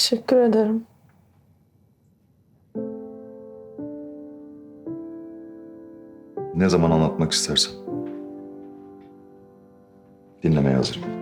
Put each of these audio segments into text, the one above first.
Teşekkür ederim. Ne zaman anlatmak istersen. Dinlemeye hazırım.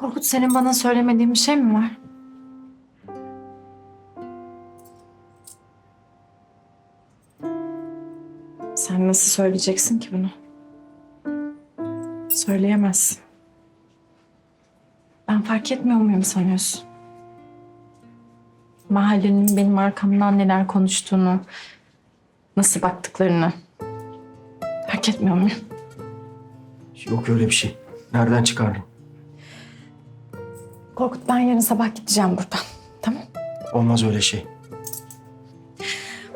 Korkut senin bana söylemediğin bir şey mi var? Sen nasıl söyleyeceksin ki bunu? Söyleyemezsin. Ben fark etmiyor muyum sanıyorsun? Mahallenin benim arkamdan neler konuştuğunu, nasıl baktıklarını fark etmiyor muyum? Yok öyle bir şey. Nereden çıkardın? Korkut ben yarın sabah gideceğim buradan. Tamam. Olmaz öyle şey.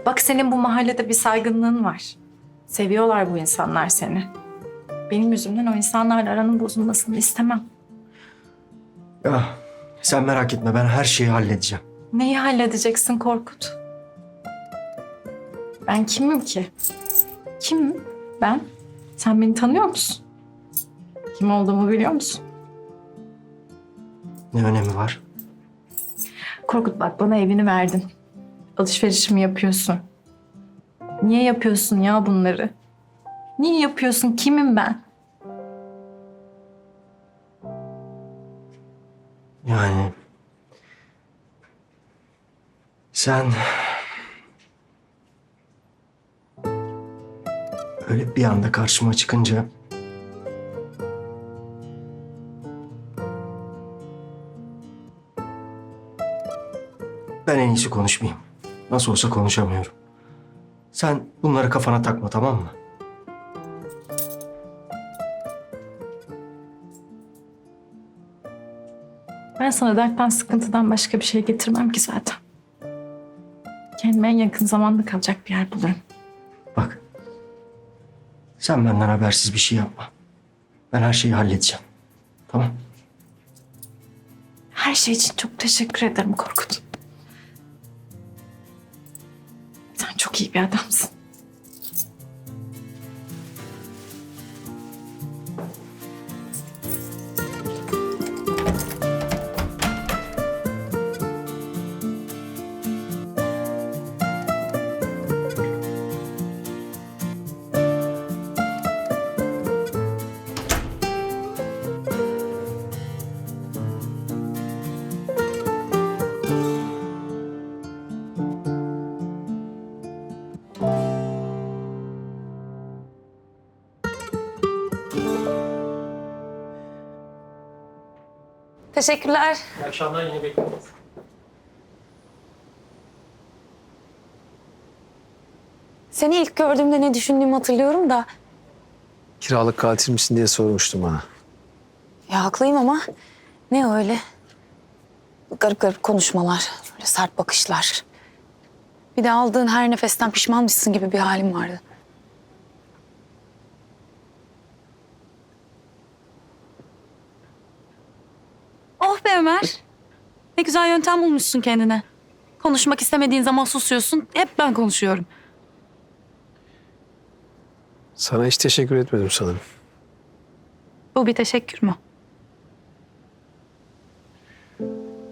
Bak senin bu mahallede bir saygınlığın var. Seviyorlar bu insanlar seni. Benim yüzümden o insanlarla aranın bozulmasını istemem. Ya sen merak etme ben her şeyi halledeceğim. Neyi halledeceksin Korkut? Ben kimim ki? Kimim? Ben? Sen beni tanıyor musun? Kim olduğumu biliyor musun? Ne önemi var? Korkut bak bana evini verdin. Alışverişimi yapıyorsun. Niye yapıyorsun ya bunları? Niye yapıyorsun? Kimim ben? Yani... Sen... Öyle bir anda karşıma çıkınca... Ben en iyisi konuşmayayım. Nasıl olsa konuşamıyorum. Sen bunları kafana takma tamam mı? Ben sana dertten sıkıntıdan başka bir şey getirmem ki zaten. Kendime en yakın zamanda kalacak bir yer bulurum. Bak. Sen benden habersiz bir şey yapma. Ben her şeyi halledeceğim. Tamam. Her şey için çok teşekkür ederim Korkut. Çok iyi bir adamsın. Teşekkürler. İyi akşamlar yine bekleriz. Seni ilk gördüğümde ne düşündüğümü hatırlıyorum da. Kiralık katil misin diye sormuştum bana. Ya haklıyım ama ne öyle? Garip garip konuşmalar, böyle sert bakışlar. Bir de aldığın her nefesten pişmanmışsın gibi bir halim vardı. Be Ömer. Ne güzel yöntem bulmuşsun kendine. Konuşmak istemediğin zaman susuyorsun. Hep ben konuşuyorum. Sana hiç teşekkür etmedim sanırım. Bu bir teşekkür mü?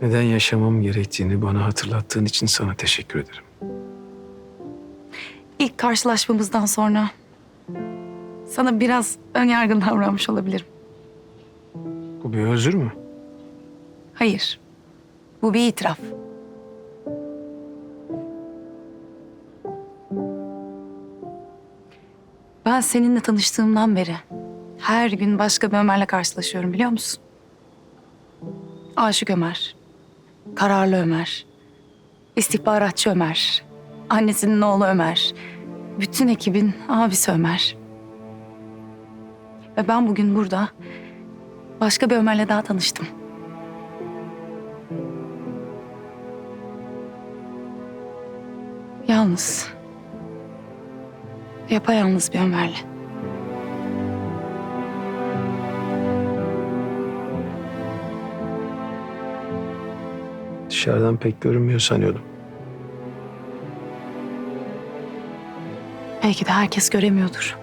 Neden yaşamam gerektiğini bana hatırlattığın için sana teşekkür ederim. İlk karşılaşmamızdan sonra sana biraz önyargın davranmış olabilirim. Bu bir özür mü? Hayır. Bu bir itiraf. Ben seninle tanıştığımdan beri her gün başka bir Ömer'le karşılaşıyorum biliyor musun? Aşık Ömer, kararlı Ömer, istihbaratçı Ömer, annesinin oğlu Ömer, bütün ekibin abisi Ömer. Ve ben bugün burada başka bir Ömer'le daha tanıştım. Yalnız. Yapayalnız bir Ömer'le. Dışarıdan pek görünmüyor sanıyordum. Belki de herkes göremiyordur.